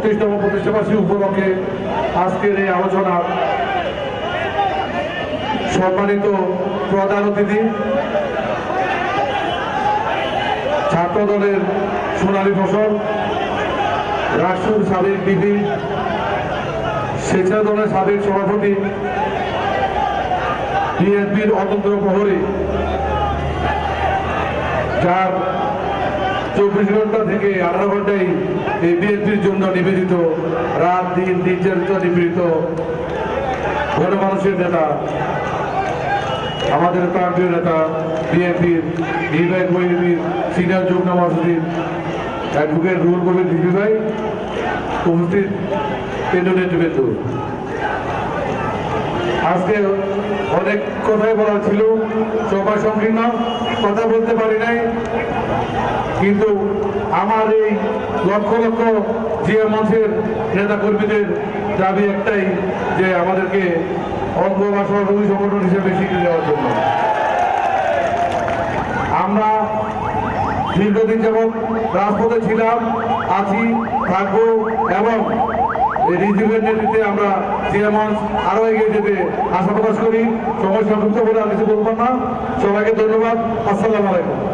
বত্রিশতম প্রতিষ্ঠাবাসী উপলক্ষে আজকের এই আলোচনা সম্মানিত প্রধান অতিথি ছাত্র দলের সোনালী ফসল রাষ্ট্রের সাবেক বিপি স্বেচ্ছা দলের সাবেক সভাপতি, বিএনপির অতন্ত্র প্রহরী, যার চব্বিশ ঘণ্টা থেকে আঠারো ঘন্টায় এই বিএনপির জন্য নিবেদিত, রাত দিন নির্যাতিত নিপীড়িত মানুষের নেতা, আমাদের প্রান্তীয় নেতা, বিএনপির নির্বাহী কমিটির সিনিয়র যুগ্ম মহাসচিব, অ্যাডভোকেট রুল কবির দিদি ভাই, উপস্থিত, কেন্দ্রীয় নেতৃবৃন্দ। আজকে অনেক কথাই বলার ছিল সময় সংকীর্ণ, কথা বলতে পারি নাই। কিন্তু আমার এই লক্ষ লক্ষ জিয়া মঞ্চের নেতা কর্মীদের দাবি একটাই, যে আমাদেরকে অঙ্গ বা সহযোগী সংগঠন হিসেবে স্বীকৃতি দেওয়ার জন্য। আমরা দীর্ঘদিন যেমন রাজপথে ছিলাম, আছি, থাকব এবং এই নেতৃত্বে আমরা চেয়ারম্যান আরও আরও এগিয়ে যেতে আশা প্রকাশ করি। সময় সংযুক্ত বলে আর কিছু বলব না। সবাইকে ধন্যবাদ। আসসালামু আলাইকুম।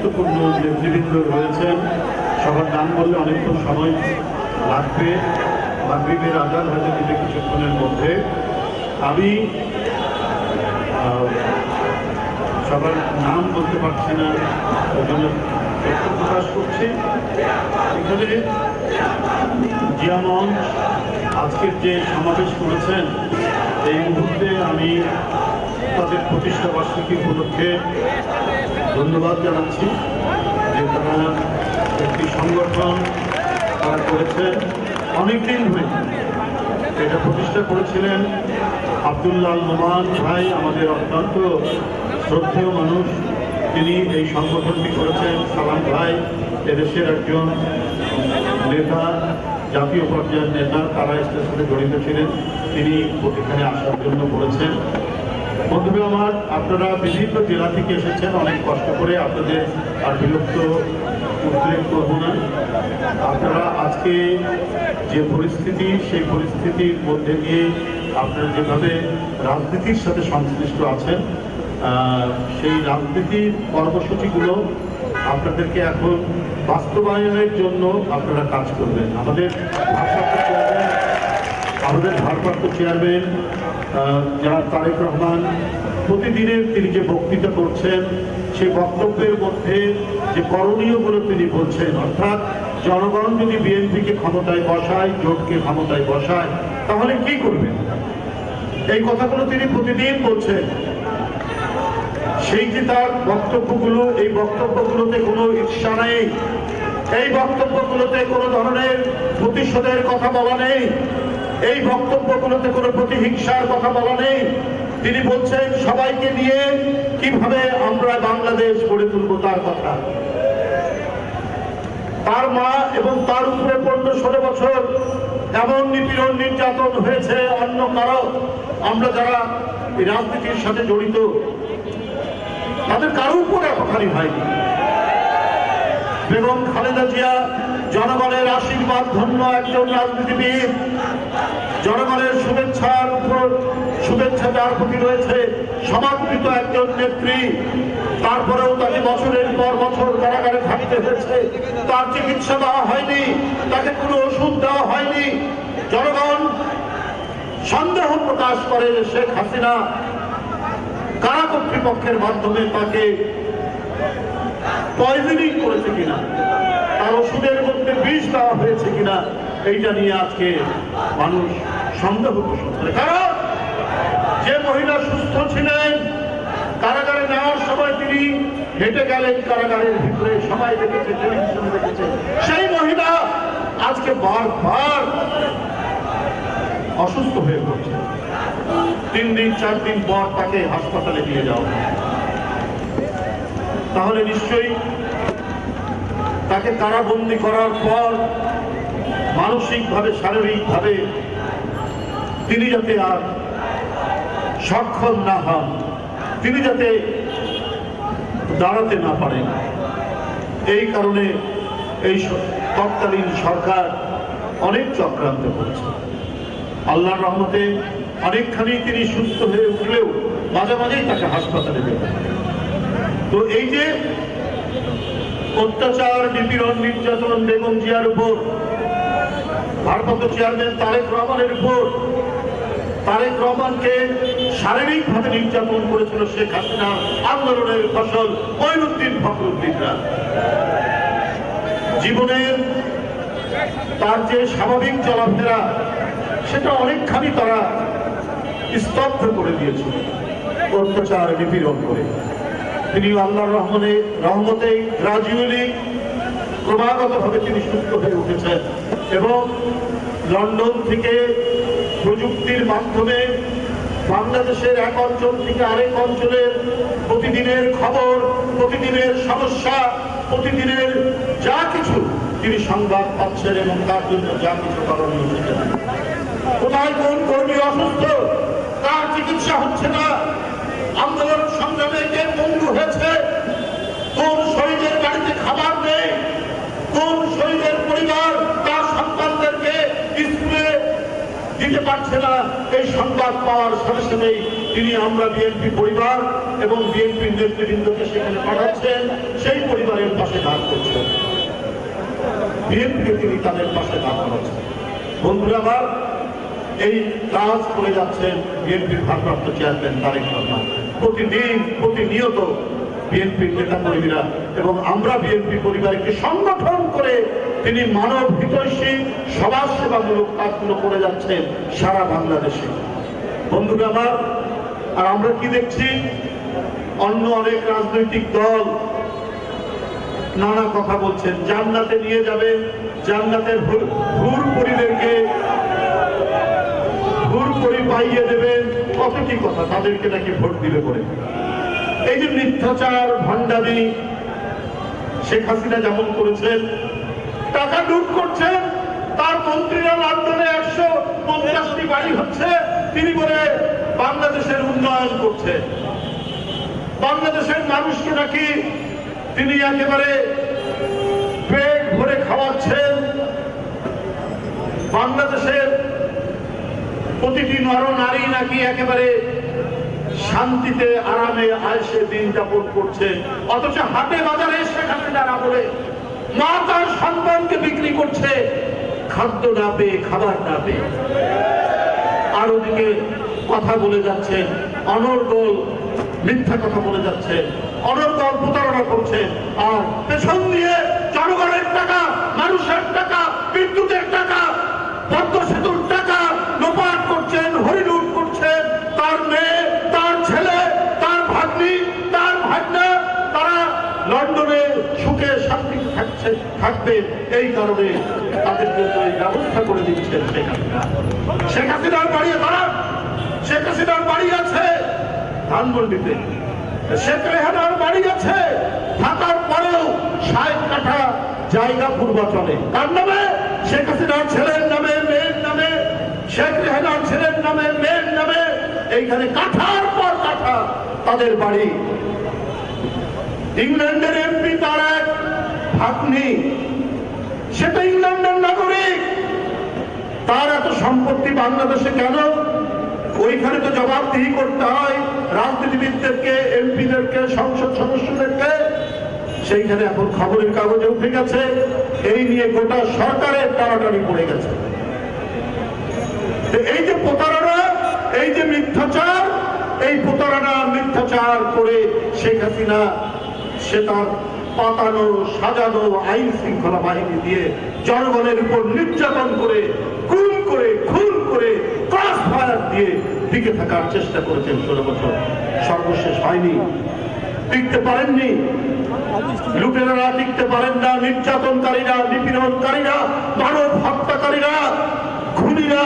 গুরুত্বপূর্ণ নেতৃবৃন্দ রয়েছেন, সবার নাম বললে অনেকক্ষণ সময় লাগবে। মাগরীবের আজাদ হয়তো দিতে কিছুক্ষণের মধ্যে। আমি সবার নাম বলতে পারছি না ওই জন্য দুঃখ প্রকাশ করছি। এখানে জিয়া আজকের যে সমাবেশ করেছেন, এই মুহূর্তে আমি তাদের প্রতিষ্ঠা বার্ষিকী উপলক্ষে ধন্যবাদ জানাচ্ছি যে তারা একটি সংগঠন তারা করেছেন অনেকদিন ধরে এটা প্রতিষ্ঠা করেছিলেন আবদুল্লাহ নোমান ভাই, আমাদের অত্যন্ত শ্রদ্ধেয় মানুষ। তিনি এই সংগঠনটি করেছেন। সালাম ভাই, এদেশের একজন নেতা, জাতীয় পর্যায়ের নেতা, তারা সাথে জড়িত ছিলেন। তিনি এখানে আসার জন্য বলেছেন। বন্ধুরা আমার আপনারা বিভিন্ন জেলা থেকে এসেছেন, অনেক কষ্ট করে আপনাদের আর বিলুপ্ত উদ্বেগ করব না। আপনারা আজকে যে পরিস্থিতি, সেই পরিস্থিতির মধ্যে দিয়ে আপনারা যেভাবে রাজনীতির সাথে সংশ্লিষ্ট আছেন সেই রাজনীতির কর্মসূচিগুলো আপনাদেরকে এখন বাস্তবায়নের জন্য আপনারা কাজ করবেন। আমাদের ভারপ্রাপ্ত চেয়ারম্যান আমাদের ভারপ্রাপ্ত চেয়ারম্যান যারা তারেক রহমান প্রতিদিনের তিনি যে বক্তৃতা করছেন সেই বক্তব্যের মধ্যে যে করণীয়গুলো তিনি বলছেন, অর্থাৎ জনগণ যদি বিএনপিকে ক্ষমতায় বসায়, জোটকে ক্ষমতায় বসায়, তাহলে কি করবেন? এই কথাগুলো তিনি প্রতিদিন বলছেন। সেই যে তার বক্তব্যগুলো, এই বক্তব্যগুলোতে কোনো ঈর্ষা নেই। এই বক্তব্যগুলোতে কোনো ধরনের প্রতিশোধের কথা বলা নেই। এই বক্তব্যগুলোতে কোনো প্রতিহিংসার কথা বলা নেই। তিনি বলছেন, সবাইকে নিয়ে কীভাবে আমরা বাংলাদেশ গড়ে তুলব তার কথা। তার মা এবং তার উপরে পনেরো ষোলো বছর। এমন নিপীড়ন, নির্যাতন হয়েছে অন্য কারও। আমরা যারা রাজনীতির সাথে জড়িত, তাদের কারও উপরে অকারি হয়নি বেগম খালেদা জিয়া জনগণের আশীর্বাদ, ধন্য একজন রাজনীতিবিদ। জনগণের শুভেচ্ছার উপর শুভেচ্ছা যার প্রতি রয়েছে সমাদৃত একজন নেত্রী। তারপরেও তাকে বছরের পর বছর কারাগারে থাকতে হয়েছে। তার চিকিৎসা দেওয়া হয়নি, তাকে কোনো ওষুধ দেওয়া হয়নি। জনগণ সন্দেহ প্রকাশ করে শেখ হাসিনা কারা কর্তৃপক্ষের মাধ্যমে তাকে পয়জনিং করেছে কিনা? তার ওষুধের মধ্যে বিষ দেওয়া হয়েছে কিনা, এইটা নিয়ে আজকে মানুষ সন্দেহ পোষণ করে। কারণ যে মহিলা সুস্থ ছিলেন, কারাগারে নেওয়ার সময় তিনি হেঁটে গেলেন, কারাগারের ভিতরে সবাই দেখেছে, টেলিভিশনে দেখেছে। সেই মহিলা আজকে বারবার অসুস্থ হয়ে পড়ছে। তিন দিন, চার দিন পর তাকে হাসপাতালে নিয়ে যাওয়া তাহলে নিশ্চয়ই তাকে কারাবন্দি করার পর মানসিকভাবে, শারীরিকভাবে তিনি যাতে আর সক্ষম না হন, তিনি যাতে দাঁড়াতে না পারেন। এই কারণে এই তৎকালীন সরকার অনেক চক্রান্ত করেছে। আল্লাহর রহমতে অনেকখানি তিনি সুস্থ হয়ে উঠলেও মাঝে মাঝেই তাকে হাসপাতালে দেবেন তো এই যে অত্যাচার, নিপীড়ন, নির্যাতন, বেগম জিয়ার উপর। ভারপ্রাপ্ত চেয়ারম্যান তারেক রহমানের উপর। তারেক রহমানকে শারীরিকভাবে নির্যাতন করেছিল শেখ হাসিনা আন্দোলনের ফসল মঈনুদ্দিন ফখরুদ্দিনরা। জীবনের তার যে স্বাভাবিক চলাফেরা, সেটা অনেকখানি তারা স্তব্ধ করে দিয়েছিল। অত্যাচার, নিপীড়ন করে। তিনি আল্লাহর রহমানে রহমতে গ্রাজুয়ালি ক্রমাগতভাবে তিনি সুস্থ হয়ে উঠেছেন এবং লন্ডন থেকে প্রযুক্তির মাধ্যমে বাংলাদেশের এক অঞ্চল থেকে আরেক অঞ্চলের প্রতিদিনের খবর, প্রতিদিনের সমস্যা, প্রতিদিনের যা কিছু তিনি সংবাদ পাচ্ছেন এবং তার জন্য যা কিছু করণীয় কোথায় কোন কর্মী অসুস্থ? তার চিকিৎসা হচ্ছে না আন্দোলন সংগ্রামে কে পঙ্গু হয়েছে কোন শহীদের বাড়িতে খাবার নেই কোন শহীদের পরিবার তার সন্তানদেরকে স্কুলে দিতে পারছে না এই সংবাদ পাওয়ার সাথে সাথেই তিনি আমরা বিএনপি পরিবার এবং বিএনপির নেতৃবৃন্দকে সেখানে পাঠাচ্ছেন, সেই পরিবারের পাশে দাঁড় করছেন। বিএনপিকে তিনি তাদের পাশে দাঁড় করাচ্ছেন। বন্ধুরা আমার, এই কাজ করে যাচ্ছেন বিএনপির ভারপ্রাপ্ত চেয়ারম্যান তারেক রহমান। প্রতিদিন প্রতিনিয়ত বিএনপির নেতা কর্মীরা এবং আমরা বিএনপি পরিবারকে সংগঠন করে তিনি মানব হিতৈষী সমাজ সেবামূলক কাজগুলো করে যাচ্ছেন সারা বাংলাদেশে। বন্ধুরা আমার, আর আমরা কি দেখছি? অন্য অনেক রাজনৈতিক দল নানা কথা বলছেন। জান্নাতে নিয়ে যাবে, জান্নাতের হুর পরিদেরকে হুর পরি পাইয়ে দেবেন কত কি কথা? তাদেরকে নাকি ভোট দিবে করে এই যে মিথ্যাচার, ভণ্ডামি, শেখ হাসিনা যেমন করেছেন টাকা লুট করছেন তার মন্ত্রীরা লন্ডনে একশো পঞ্চাশটি বাড়ি হচ্ছে, তিনি বলে বাংলাদেশের উন্নয়ন করছে। বাংলাদেশের মানুষকে নাকি তিনি একেবারে পেট ভরে খাওয়াচ্ছেন। বাংলাদেশের প্রতিটি নর নারী নাকি একেবারে শান্তিতে, আরামে আয়সে দিন যাপন করছে। অথচ হাটে বাজারে সেখানে যারা বলে মা তার সন্তানকে বিক্রি করছে খাদ্য না পেয়ে, খাবার না পেয়ে। আর ওদিকে কথা বলে যাচ্ছেন, অনর্গল মিথ্যা কথা বলে যাচ্ছে অনর্গল প্রতারণা করছে আর পেছন দিয়ে জনগণের টাকা, মানুষের টাকা, বিদ্যুতের টাকা, পদ্ম সেতুর থাকবে এই কারণে তাদের জন্য এই ব্যবস্থা করে দিচ্ছেন শেখ হাসিনা। শেখ হাসিনার বাড়ি শেখ হাসিনার বাড়ি আছে ধানমন্ডিতে। শেখ রেহানার বাড়ি আছে, থাকার পরেও কাঠা জায়গা নামে? শেখ হাসিনার ছেলের নামে, মেয়ের নামে, শেখ রেহানার ছেলের নামে, মেয়ের নামে। এইখানে কাঠার পর কাঠা তাদের বাড়ি। ইংল্যান্ডের এমপি তার ভাগ্নি সেটা ইংল্যান্ডের নাগরিক। তার এত সম্পত্তি বাংলাদেশে কেন? ওইখানে তো জবাবদিহি করতে হয় রাজনীতিবিদদেরকে, এমপিদেরকে, সংসদ সদস্যদেরকে। সেইখানে এখন খবরের কাগজে উঠে গেছে, এই নিয়ে গোটা সরকারের টানাটানি পড়ে গেছে। এই যে প্রতারণা, এই যে মিথ্যাচার, এই প্রতারণা মিথ্যাচার করে শেখ হাসিনা, সে তার পাতানো, সাজানো আইন শৃঙ্খলা বাহিনী দিয়ে জনগণের উপর নির্যাতন করে, খুন করে খুন করে ক্রস ফায়ার দিয়ে টিকে থাকার চেষ্টা করেছেন ষোলো বছর সর্বশেষ হয়নি টিকতে পারেননি। লুটেরারা টিকতে পারেন না, নির্যাতনকারীরা, নিপীড়নকারীরা, মানব হত্যাকারীরা, খুনিরা,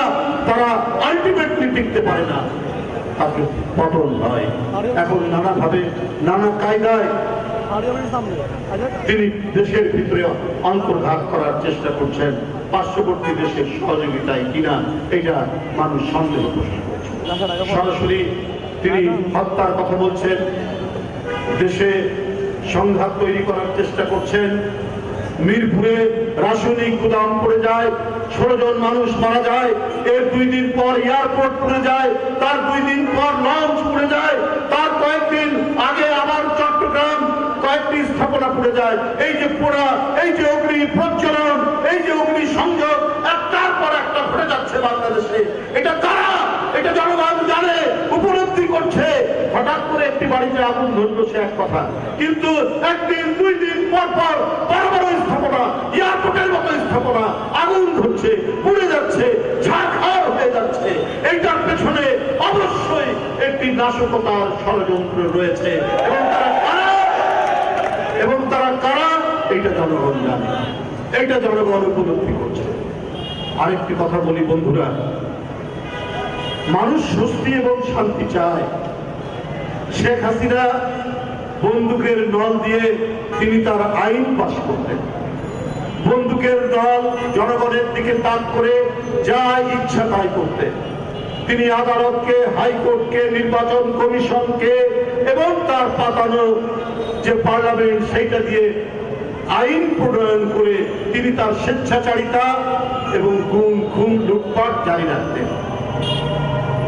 তারা আলটিমেটলি টিকতে পারে না। তাকে পতন হয়। এখন নানাভাবে, নানা কায়দায় তিনি দেশের ভিতরে অন্তর্ঘাত করার চেষ্টা করছেন পার্শ্ববর্তী দেশের সহযোগিতায় কিনা, এটা মানুষ সন্দেহ সরাসরি তিনি হত্যার কথা বলছেন, দেশে সংঘাত তৈরি করার চেষ্টা করছেন, মিরপুরে রাসায়নিক গুদাম পড়ে যায় ষোলো জন মানুষ মারা যায়, এর দুই দিন পর এয়ারপোর্ট পড়ে যায়, তার দুই দিন পর লঞ্চ পড়ে যায়, তার কয়েকদিন আগে আবার চট্টগ্রাম কয়েকটি স্থাপনা পড়ে যায়। এই যে পোড়া, এই যে অগ্নি প্রজ্বলন, এই যে অগ্নি সংযোগ একটার পর একটা ঘটে যাচ্ছে বাংলাদেশে। এটা কারা? এটা জনগণ জানে, উপলব্ধি করছে। হঠাৎ করে একটি বাড়িতে আগুন ধরল, সে এক কথা। কিন্তু একদিন, দুই দিন পর পর বড় বড় স্থাপনা, এয়ারপোর্টের মতো স্থাপনা, আগুন ধরছে, পুড়ে যাচ্ছে ঝাড়খাড় হয়ে যাচ্ছে। এইটার পেছনে অবশ্যই একটি নাশকতার ষড়যন্ত্র রয়েছে। এবং তারা কারা এবং তারা এইটা জনগণ জানে এইটা জনগণ উপলব্ধি করছে। আরেকটি কথা বলি বন্ধুরা, মানুষ স্বস্তি এবং শান্তি চায়। শেখ হাসিনা বন্দুকের নল দিয়ে তিনি তার আইন পাশ করতেন বন্দুকের দল জনগণের দিকে তাক করে যা ইচ্ছা তাই করতেন। তিনি আদালতকে, হাইকোর্টকে, নির্বাচন কমিশনকে এবং তার পাতানো যে পার্লামেন্ট, সেইটা দিয়ে আইন প্রণয়ন করে তিনি তার স্বেচ্ছাচারিতা এবং গুম, খুন, লুটপাট জারি রাখতেন।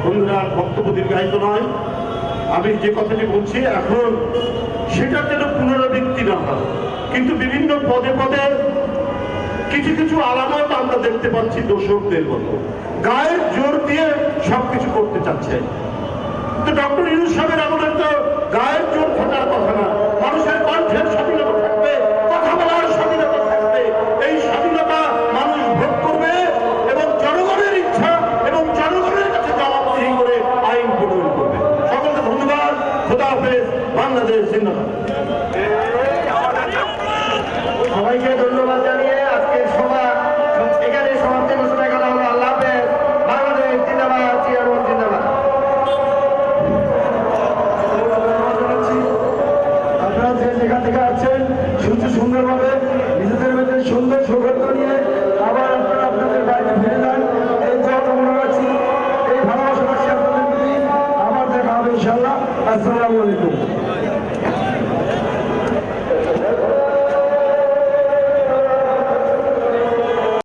বন্ধুরা বক্তব্য দীর্ঘায়িত নয়। আমি যে কথাটি বলছি এখন সেটার যেন পুনরাবৃত্তি না হয়। কিন্তু বিভিন্ন পদে পদে কিছু কিছু আলামত আমরা দেখতে পাচ্ছি দোষকদের মতো। গায়ের জোর দিয়ে সবকিছু করতে চাচ্ছে। তো ডক্টর ইউনুস সাহেবের আমাদের তো গায়ের জোর থাকার কথা না। মানুষের কণ্ঠের